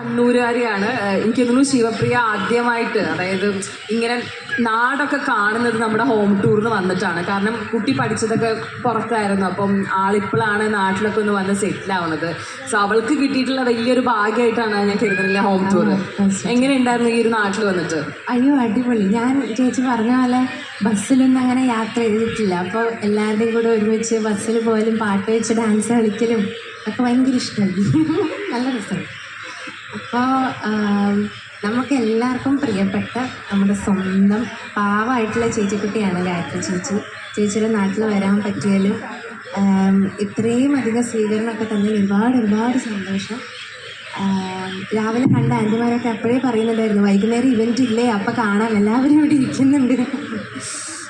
കണ്ണൂരുകാരിയാണ് എനിക്ക് തോന്നുന്നു ശിവപ്രിയ ആദ്യമായിട്ട് അതായത് ഇങ്ങനെ നാടൊക്കെ കാണുന്നത് നമ്മുടെ ഹോം ടൂറിന് വന്നിട്ടാണ്. കാരണം കുട്ടി പഠിച്ചതൊക്കെ പുറത്തായിരുന്നു. അപ്പം ആളിപ്പോഴാണ് നാട്ടിലൊക്കെ ഒന്ന് വന്ന് സെറ്റിൽ ആവുന്നത്. സോ അവൾക്ക് കിട്ടിയിട്ടുള്ള വലിയൊരു ഭാഗ്യമായിട്ടാണ് ഞാൻ കരുതുന്നില്ല ഹോം ടൂർ എങ്ങനെയുണ്ടായിരുന്നു ഈ ഒരു നാട്ടിൽ വന്നിട്ട്? അയ്യോ അടിപൊളി. ഞാൻ ചേച്ചി പറഞ്ഞ പോലെ ബസ്സിലൊന്നും അങ്ങനെ യാത്ര ചെയ്തിട്ടില്ല. അപ്പോൾ എല്ലാവരുടെയും കൂടെ ഒരുമിച്ച് ബസ്സിൽ പോയാലും പാട്ട് വെച്ച് ഡാൻസ് കളിക്കലും ഒക്കെ ഭയങ്കര ഇഷ്ടമായി നല്ല രസമാണ്. അപ്പോൾ നമുക്ക് എല്ലാവർക്കും പ്രിയപ്പെട്ട നമ്മുടെ സ്വന്തം പാവമായിട്ടുള്ള ചേച്ചിക്കുട്ടിയാണ് ഗായത്രി ചേച്ചി. ചേച്ചിയുടെ നാട്ടിൽ വരാൻ പറ്റിയാലും ഇത്രയും അധികം സ്വീകരണമൊക്കെ തന്നെ ഒരുപാട് ഒരുപാട് സന്തോഷം. രാവിലെ കണ്ട ആന്റിമാരൊക്കെ അപ്പോഴേ പറയുന്നുണ്ടായിരുന്നു വൈകുന്നേരം ഇവന്റ് ഇല്ലേ അപ്പം കാണാം എല്ലാവരും ഇവിടെ ഇരിക്കുന്നുണ്ട്.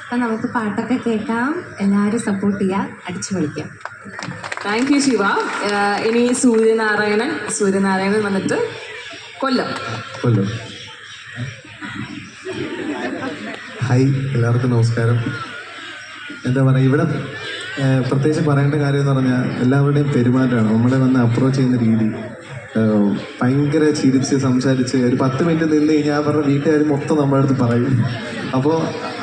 അപ്പം നമുക്ക് പാട്ടൊക്കെ കേൾക്കാം എല്ലാവരും സപ്പോർട്ട് ചെയ്യാം അടിച്ചു പൊളിക്കാം. Thank you Shiva. ഇനി സൂര്യനാരായണൻ സൂര്യനാരായണൻ വന്നിട്ട് കൊല്ലം. കൊല്ലം. ഹായ് എല്ലാവർക്കും നമസ്കാരം. എന്താ പറയുക ഇവിടെ പ്രത്യേകിച്ച് പറയേണ്ട കാര്യം എന്ന് പറഞ്ഞാൽ എല്ലാവരുടെയും പെരുമാറ്റമാണ്. നമ്മളെ വന്ന് അപ്രോച്ച് ചെയ്യുന്ന രീതി ഭയങ്കര ചിരിച്ച് സംസാരിച്ച് ഒരു പത്ത് മിനിറ്റ് നിന്ന് കഴിഞ്ഞാൽ അവരുടെ വീട്ടുകാർ മൊത്തം നമ്മുടെ അടുത്ത് പറയും. അപ്പോൾ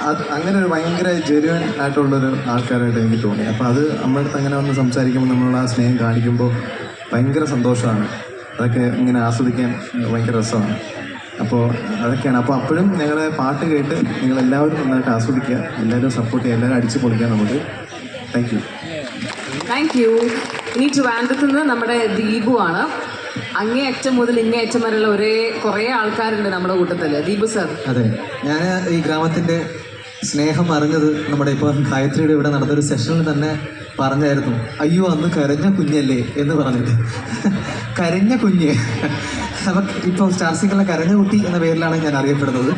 അത് അങ്ങനെ ഒരു ഭയങ്കര ജെന്യുവൻ ആയിട്ടുള്ളൊരു ആൾക്കാരായിട്ട് എനിക്ക് തോന്നി. അപ്പോൾ അത് നമ്മുടെ അടുത്ത് അങ്ങനെ വന്ന് സംസാരിക്കുമ്പോൾ നമ്മളുടെ ആ സ്നേഹം കാണിക്കുമ്പോൾ ഭയങ്കര സന്തോഷമാണ്. അതൊക്കെ ഇങ്ങനെ ആസ്വദിക്കാൻ ഭയങ്കര രസമാണ്. അപ്പോൾ അതൊക്കെയാണ്. അപ്പോൾ അപ്പോഴും ഞങ്ങളെ പാട്ട് കേട്ട് നിങ്ങൾ എല്ലാവരും നന്നായിട്ട് ആസ്വദിക്കുക. എല്ലാവരും സപ്പോർട്ട് ചെയ്യുക. എല്ലാവരും അടിച്ചു പൊളിക്കുക നമുക്ക്. താങ്ക് യു താങ്ക് യു ഇനി ട്രിവാൻഡ്രത്ത് നിന്ന് നമ്മുടെ ദീപു ആണ്. അങ്ങേ അറ്റം മുതൽ ഇങ്ങേ അറ്റം വരെയുള്ള ഒരേ കുറേ ആൾക്കാരുണ്ട് നമ്മുടെ കൂട്ടത്തിൽ ദീപു സർ അതെ. ഞാൻ ഈ ഗ്രാമത്തിന്റെ സ്നേഹം അറിഞ്ഞത് നമ്മുടെ ഇപ്പോൾ ഗായത്രിയുടെ ഇവിടെ നടന്നൊരു സെഷനിൽ തന്നെ പറഞ്ഞായിരുന്നു. അയ്യോ അന്ന് കരഞ്ഞ കുഞ്ഞല്ലേ? എന്ന് പറഞ്ഞിട്ട്. കരഞ്ഞ കുഞ്ഞ്. അപ്പം ഇപ്പോൾ സ്റ്റാർസിക്കുള്ള കരഞ്ഞ കുട്ടി എന്ന പേരിലാണ് ഞാൻ അറിയപ്പെടുന്നത്.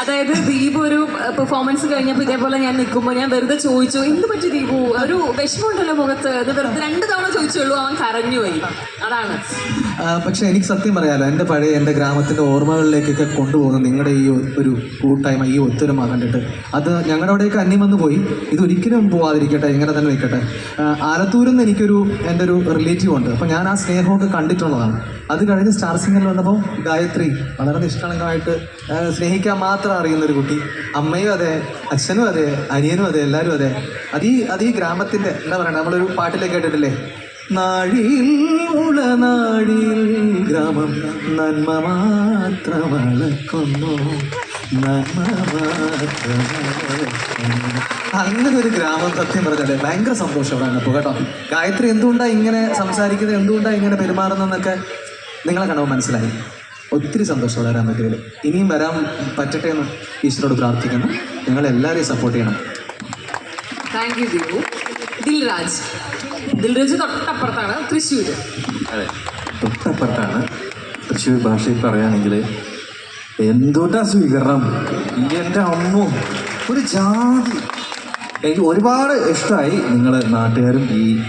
അതായത് ദീപ് ഒരു പെർഫോമൻസ് കഴിഞ്ഞപ്പോൾ ഇതേപോലെ ഞാൻ നിൽക്കുമ്പോൾ ഞാൻ വെറുതെ ചോദിച്ചു എന്ത് പറ്റി ദീപു? ഒരു വിഷമമുണ്ടല്ലോ മുഖത്ത്. അത് വെറുതെ രണ്ട് തവണ ചോദിച്ചുള്ളൂ അവൻ കരഞ്ഞു പോയി. അതാണ്. പക്ഷെ എനിക്ക് സത്യം പറയാലോ എന്റെ പഴയ എന്റെ ഗ്രാമത്തിന്റെ ഓർമ്മകളിലേക്കൊക്കെ കൊണ്ടുപോകുന്ന നിങ്ങളുടെ ഈ ഒരു കൂട്ടായ്മ ഈ ഒത്തൊരുമ കണ്ടിട്ട് അത് ഞങ്ങളുടെ അവിടെയൊക്കെ അന്യം വന്നു പോയി. ഇതൊരിക്കലും പോവാതിരിക്കട്ടെ ഇങ്ങനെ തന്നെ നിൽക്കട്ടെ. ആലത്തൂരിൽ നിന്ന് എനിക്കൊരു എന്റെ ഒരു റിലേറ്റീവ് ഉണ്ട്. അപ്പോൾ ഞാൻ ആ സ്നേഹമൊക്കെ കണ്ടിട്ടുള്ളതാണ്. അത് കഴിഞ്ഞ് സ്റ്റാർ സിംഗറിൽ വന്നപ്പോൾ ഗായത്രി വളരെ നിഷ്കളങ്കമായിട്ട് ആ, സ്നേഹിക്കാൻ മാത്രം അറിയുന്ന ഒരു കുട്ടി. അമ്മയും അതെ അച്ഛനും അതെ അനിയനും അതെ എല്ലാവരും അതെ. അത് ഈ അത് ഈ ഗ്രാമത്തിന്റെ എന്താ പറയുക നമ്മളൊരു പാട്ടിലേക്ക് കേട്ടിട്ടില്ലേ? നാഴിയിൽ ഗ്രാമം നന്മ മാത്രമളക്കുന്നു അങ്ങനെ ഒരു ഗ്രാമം സത്യം പറഞ്ഞല്ലേ ഭയങ്കര സന്തോഷമാണ് അപ്പോൾ കേട്ടോ. ഗായത്രി എന്തുകൊണ്ടാണ് ഇങ്ങനെ സംസാരിക്കുന്നത്? എന്തുകൊണ്ടാണ് ഇങ്ങനെ പെരുമാറുന്നതെന്നൊക്കെ നിങ്ങളെ കണ്ടപ്പോൾ മനസ്സിലായി. ഒത്തിരി സന്തോഷമുള്ള വരാൻ പറ്റിയതിൽ ഇനിയും വരാൻ പറ്റട്ടെ എന്ന് ഈശ്വരോട് പ്രാർത്ഥിക്കുന്നു. ഞങ്ങൾ എല്ലാവരെയും സപ്പോർട്ട് ചെയ്യണം. Thank you Deepu Dilraj. Dilraj തൊട്ടപ്പുറത്താണ് തൃശ്ശൂര്. അതെ. തൊട്ടപ്പുറത്താണ്. തൃശ്ശൂർ ഭാഷയിൽ പറയുകയാണെങ്കിൽ എന്തുകൊണ്ടാ സ്വീകരണം? എന്റെ അമ്മു. ഒരു ജാതി. എനിക്ക് ഒരുപാട് ഇഷ്ടമായി നിങ്ങൾ നാട്ടുകാരും ഈ